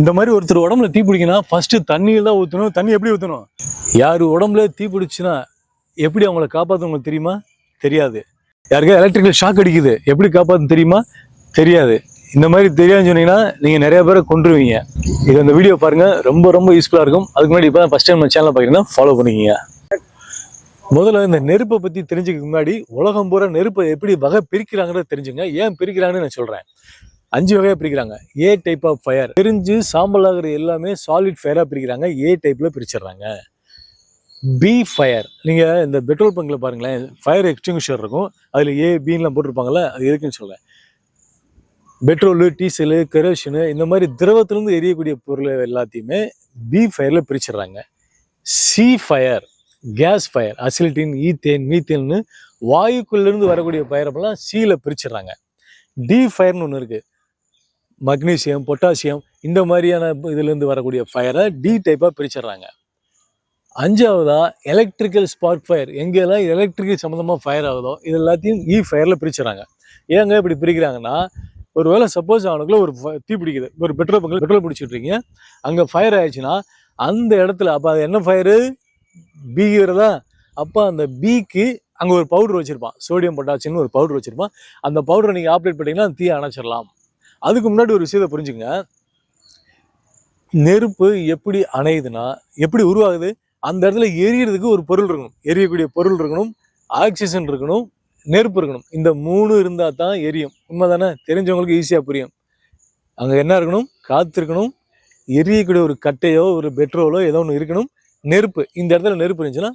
இந்த மாதிரி ஒருத்தர் உடம்புல தீ பிடிக்கினா ஃபர்ஸ்ட் தண்ணியில் தான் ஊற்றணும் தண்ணி எப்படி ஊற்றணும் யார் உடம்புல தீ பிடிச்சுன்னா எப்படி அவங்கள காப்பாற்றவங்களுக்கு தெரியுமா? தெரியாது. யாருக்கா எலக்ட்ரிக்கல் ஷாக் அடிக்குது எப்படி காப்பாற்ற தெரியுமா? தெரியாது. இந்த மாதிரி தெரியாதுன்னு சொன்னீங்கன்னா நீங்கள் நிறைய பேரை கொண்டுருவீங்க இது அந்த வீடியோ பாருங்க. ரொம்ப ரொம்ப யூஸ்ஃபுல்லாக இருக்கும். அதுக்கு முன்னாடி இப்போ ஃபஸ்ட் டைம் நம்ம சேனலை பார்க்குறீங்கன்னா ஃபாலோ பண்ணிக்கிங்க. முதல்ல இந்த நெருப்பை பற்றி தெரிஞ்சுக்க முன்னாடி உலகம் பூரா நெருப்பை எப்படி வகை பிரிக்கிறாங்கன்னு தெரிஞ்சுங்க. ஏன் பிரிக்கிறாங்கன்னு நான் சொல்கிறேன் அஞ்சு வகையாக பிரிக்கிறாங்க. ஏ டைப் ஆஃப் ஃபயர் தெரிஞ்சு சாம்பல் ஆகிற எல்லாமே சாலிட் ஃபயராக பிரிக்கிறாங்க. ஏ டைப்பில் பிரிச்சிடுறாங்க. பி ஃபயர் நீங்கள் இந்த பெட்ரோல் பங்கில் பாருங்களேன் ஃபயர் எக்ஸ்டிங்ஷர் இருக்கும். அதில் ஏ பின்லாம் போட்டிருப்பாங்கல்ல அது இருக்குன்னு சொல்கிறேன் பெட்ரோலு டீசலு கெரோசினு இந்த மாதிரி திரவத்திலேருந்து எரியக்கூடிய பொருள் எல்லாத்தையுமே பி ஃபயரில் பிரிச்சிடுறாங்க. C fire gas fire acetylene ethane மீத்தேன்னு வாயுக்குள்ளேருந்து வரக்கூடிய ஃபயர் ஃபயரப்பெல்லாம் சியில் பிரிச்சிடுறாங்க. டி ஃபயர்னு ஒன்று இருக்குது மக்னீசியம் பொட்டாசியம் இந்த மாதிரியான இதுலேருந்து வரக்கூடிய ஃபயரை டி டைப்பாக பிரிச்சிடுறாங்க. அஞ்சாவதாக எலக்ட்ரிக்கல் ஸ்பார்க் ஃபயர் எங்கெல்லாம் எலக்ட்ரிக்கல் சம்மந்தமாக ஃபயர் ஆகுதோ இது எல்லாத்தையும் e இ ஃபயரில் பிரிச்சுறாங்க ஏங்க இப்படி பிரிக்கிறாங்கன்னா ஒரு வேளை சப்போஸ் அவனுக்குள்ள ஒரு தீ பிடிக்குது. ஒரு பெட்ரோல் பங்கில் பெட்ரோல் பிடிச்சிட்டு இருக்கீங்க அங்கே ஃபயர் ஆயிடுச்சுன்னா அந்த இடத்துல அப்போ அது என்ன ஃபயரு பீங்கிறதா அப்போ அந்த பீக்கு அங்கே ஒரு பவுடர் வச்சுருப்பான். சோடியம் பொட்டாசியம்னு ஒரு பவுடர் வச்சுருப்பான். அந்த பவுடரை நீங்கள் ஆப்ரேட் பண்ணிங்கன்னா அந்த தீயை அணைச்சிடலாம். அதுக்கு முன்னாடி ஒரு விஷயத்தை புரிஞ்சுங்க நெருப்பு எப்படி அணையுதுன்னா எப்படி உருவாகுது? அந்த இடத்துல எரியறதுக்கு ஒரு பொருள் இருக்கணும். எரியக்கூடிய பொருள் இருக்கணும் ஆக்சிஜன் இருக்கணும் நெருப்பு இருக்கணும். இந்த மூணு இருந்தால் தான் எரியும். உண்மைதானே? தெரிஞ்சவங்களுக்கு ஈஸியாக புரியும். அங்கே என்ன இருக்கணும்? காற்று இருக்கணும். எரியக்கூடிய ஒரு கட்டையோ ஒரு பெட்ரோலோ ஏதோ ஒன்று இருக்கணும். நெருப்பு. இந்த இடத்துல நெருப்பு இருந்துச்சுன்னா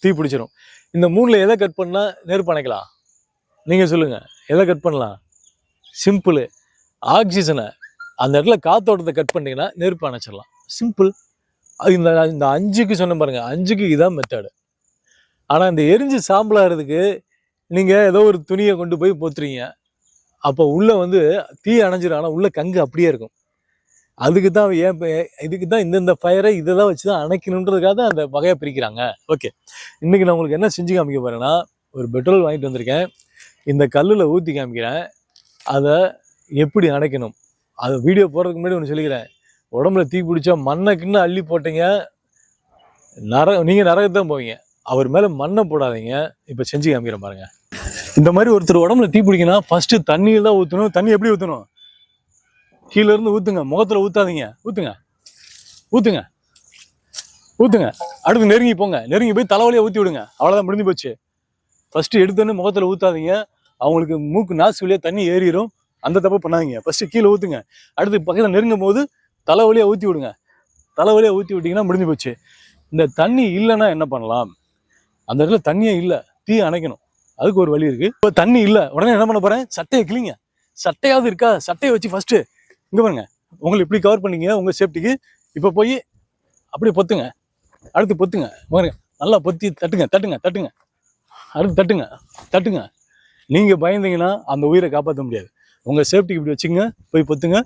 தீ பிடிச்சிடும் இந்த மூணில் எதை கட் பண்ணால் நெருப்பு அணைக்கலாம்? நீங்கள் சொல்லுங்கள் எதை கட் பண்ணலாம்? சிம்பிள் ஆக்சிஜனை அந்த இடத்துல காத்தோட்டத்தை கட் பண்ணிங்கன்னா நெருப்பு அணைச்சிடலாம். சிம்பிள் அது இந்த இந்த அஞ்சுக்கு சொன்ன பாருங்க அஞ்சுக்கு இதான் மெத்தடு ஆனால் இந்த எரிஞ்சு சாம்பலாகிறதுக்கு நீங்கள் ஏதோ ஒரு துணியை கொண்டு போய் போத்துறீங்க. அப்போ உள்ளே வந்து தீ அணைஞ்சிடும் ஆனால் உள்ள கங்கு அப்படியே இருக்கும். அதுக்கு தான் ஏன் இதுக்கு தான் இந்தந்த ஃபயரை இதை தான் வச்சு தான் அணைக்கணுன்றதுக்காக தான் அந்த வகையை பிரிக்கிறாங்க. ஓகே இன்றைக்கி நான் உங்களுக்கு என்ன செஞ்சு காமிக்க போகிறேன்னா ஒரு பெட்ரோல் வாங்கிட்டு வந்திருக்கேன். இந்த கல்லில் ஊற்றி காமிக்கிறேன். அதை எப்படி அணைக்கணும்? அது வீடியோ போடுறதுக்கு முன்னாடி ஒன்று சொல்லிக்கிறேன். உடம்புல தீ பிடிச்சா மண்ணைக்குன்னு அள்ளி போட்டீங்க. நர நீங்கள் நரகத்தான் போவீங்க. அவர் மேலே மண்ணை போடாதீங்க. இப்போ செஞ்சு காமிக்கிறேன் பாருங்க. இந்த மாதிரி ஒருத்தர் உடம்புல தீ பிடிக்கினா ஃபஸ்ட்டு தண்ணியில் தான் ஊற்றணும் தண்ணி எப்படி ஊற்றணும் கீழேருந்து ஊற்றுங்க முகத்தில் ஊற்றாதீங்க ஊற்றுங்க ஊற்றுங்க ஊற்றுங்க அடுத்து நெருங்கி போங்க. நெருங்கி போய் தலைவலியாக ஊற்றி விடுங்க. அவ்வளோதான் முடிஞ்சு போச்சு. ஃபஸ்ட்டு எடுத்தோன்னே முகத்தில் ஊற்றாதீங்க அவங்களுக்கு மூக்கு நாசு வழியாக தண்ணி ஏறிடும் அந்த தப்பு பண்ணாதீங்க. ஃபர்ஸ்ட் கீழே ஊற்றுங்க அடுத்து பக்கத்தில் நெருங்கும் போது தலைவலியாக ஊற்றி விடுங்க. தலைவலியாக ஊற்றி விட்டீங்கன்னா முடிஞ்சு போச்சு. இந்த தண்ணி இல்லைன்னா என்ன பண்ணலாம்? அந்த இடத்துல தண்ணியே இல்லை. தீ அணைக்கணும். அதுக்கு ஒரு வழி இருக்குது இப்போ தண்ணி இல்லை. உடனே என்ன பண்ண போகிறேன் சட்டையை கிளிங்க சட்டையாவது இருக்கா? சட்டையை வச்சு ஃபஸ்ட்டு இங்கே பாருங்க. உங்களை இப்படி கவர் பண்ணீங்க உங்கள் சேஃப்டிக்கு இப்போ போய் அப்படியே பொத்துங்க. அடுத்து பொத்துங்க. பாருங்க. நல்லா பொத்தி தட்டுங்க. தட்டுங்க. தட்டுங்க. அடுத்து தட்டுங்க. தட்டுங்க. நீங்கள் பயந்தீங்கன்னா அந்த உயிரை காப்பாற்ற முடியாது. உங்கள் சேஃப்டிக்கு இப்படி வச்சுங்க போய் பொத்துங்க.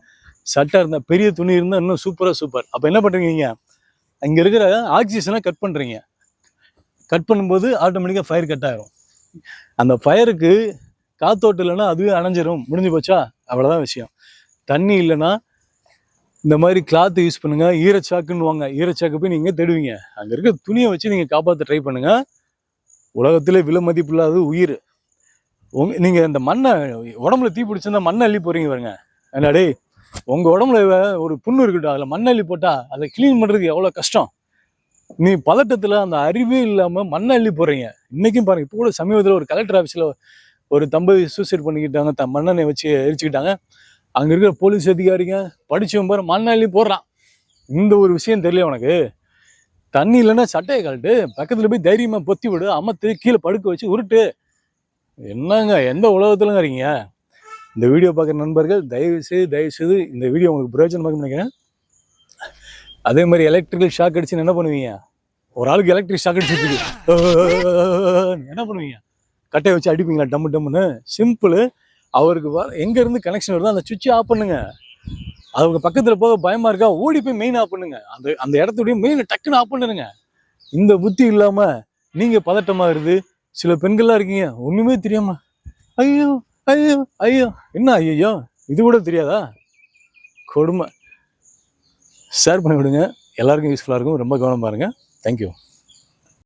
சட்டை இருந்தால் பெரிய துணி இருந்தால் இன்னும் சூப்பராக சூப்பர் அப்போ என்ன பண்ணுறீங்க அங்கே இருக்கிற ஆக்சிஜனை கட் பண்ணுறீங்க கட் பண்ணும்போது ஆட்டோமேட்டிக்காக ஃபயர் கட் ஆகிரும் அந்த ஃபயருக்கு காத்தோட்டு இல்லைன்னா அதுவே அணைஞ்சிரும். முடிஞ்சு போச்சா? அவ்வளோதான் விஷயம். தண்ணி இல்லைன்னா இந்த மாதிரி கிளாத்து யூஸ் பண்ணுங்கள் ஈரச்சாக்குன்னு வாங்க ஈரச்சாக்கு போய் நீங்கள் தேடுவீங்க. அங்கே இருக்க துணியை வச்சு நீங்கள் காப்பாற்ற ட்ரை பண்ணுங்கள் உலகத்திலே விலை மதிப்பில்லாத உயிர். உங்க நீங்க இந்த மண்ணை உடம்புல தீ பிடிச்சிருந்தா மண்ணை அள்ளி போறீங்க பாருங்க. என்ன டேய் உங்க உடம்புல ஒரு புண்ணு இருக்கட்டும் அதுல மண்ணை அள்ளி போட்டா அதை க்ளீன் பண்றதுக்கு எவ்வளவு கஷ்டம்? நீ பதட்டத்துல அந்த அறிவே இல்லாம மண்ணை அள்ளி போறீங்க. இன்னைக்கும் பாருங்க இப்போ கூட சமீபத்தில் ஒரு கலெக்டர் ஆஃபீஸில் ஒரு தம்பதி சூசைட் பண்ணிக்கிட்டாங்க த மண்ணனை வச்சு எரிச்சுக்கிட்டாங்க. அங்க இருக்கிற போலீஸ் அதிகாரிங்க படிச்சவன் பாரு மண்ணை அள்ளி போடுறான். இந்த ஒரு விஷயம் தெரியல உனக்கு? தண்ணி இல்லைன்னா சட்டையை கழட்டு பக்கத்துல போய் தைரியமா பொத்தி விடு அமத்து கீழே படுக்க வச்சு உருட்டு என்னங்க எந்த உலகத்துலங்க இருக்கீங்க இந்த வீடியோ பார்க்குற நண்பர்கள் தயவு செய்து தயவு செய்து இந்த வீடியோ உங்களுக்கு பிரயோஜனமாக நினைக்கிறேன். அதே மாதிரி எலக்ட்ரிக்கல் ஷாக் அடிச்சுன்னு என்ன பண்ணுவீங்க? ஒரு ஆளுக்கு எலக்ட்ரிக் ஷாக் அடிச்சிருக்கு என்ன பண்ணுவீங்க? கட்டையை வச்சு அடிப்பீங்களா? டம்மு டம்முன்னு. சிம்பிள் அவருக்கு வ எங்கேருந்து கனெக்ஷன் வருதோ அந்த சுவிட்சை ஆஃப் பண்ணுங்க. அவங்க பக்கத்தில் போக பயமாக இருக்கா? ஓடி போய் மெயின் ஆஃப் பண்ணுங்க. அந்த அந்த இடத்துடைய மெயின் டக்குன்னு ஆஃப் பண்ணுங்க இந்த புத்தி இல்லாமல் நீங்கள் பதட்டமாக இருந்து சில பெண்கள்லாம் இருக்கீங்க ஒண்ணுமே தெரியாம ஐயோ ஐயோ ஐயோ. என்ன ஐயோ இது கூட தெரியாதா? கொடுமை. ஷேர் பண்ணி விடுங்க எல்லாருக்கும் யூஸ்ஃபுல்லாக இருக்கும். ரொம்ப கவனம் பாருங்கள் தேங்க்யூ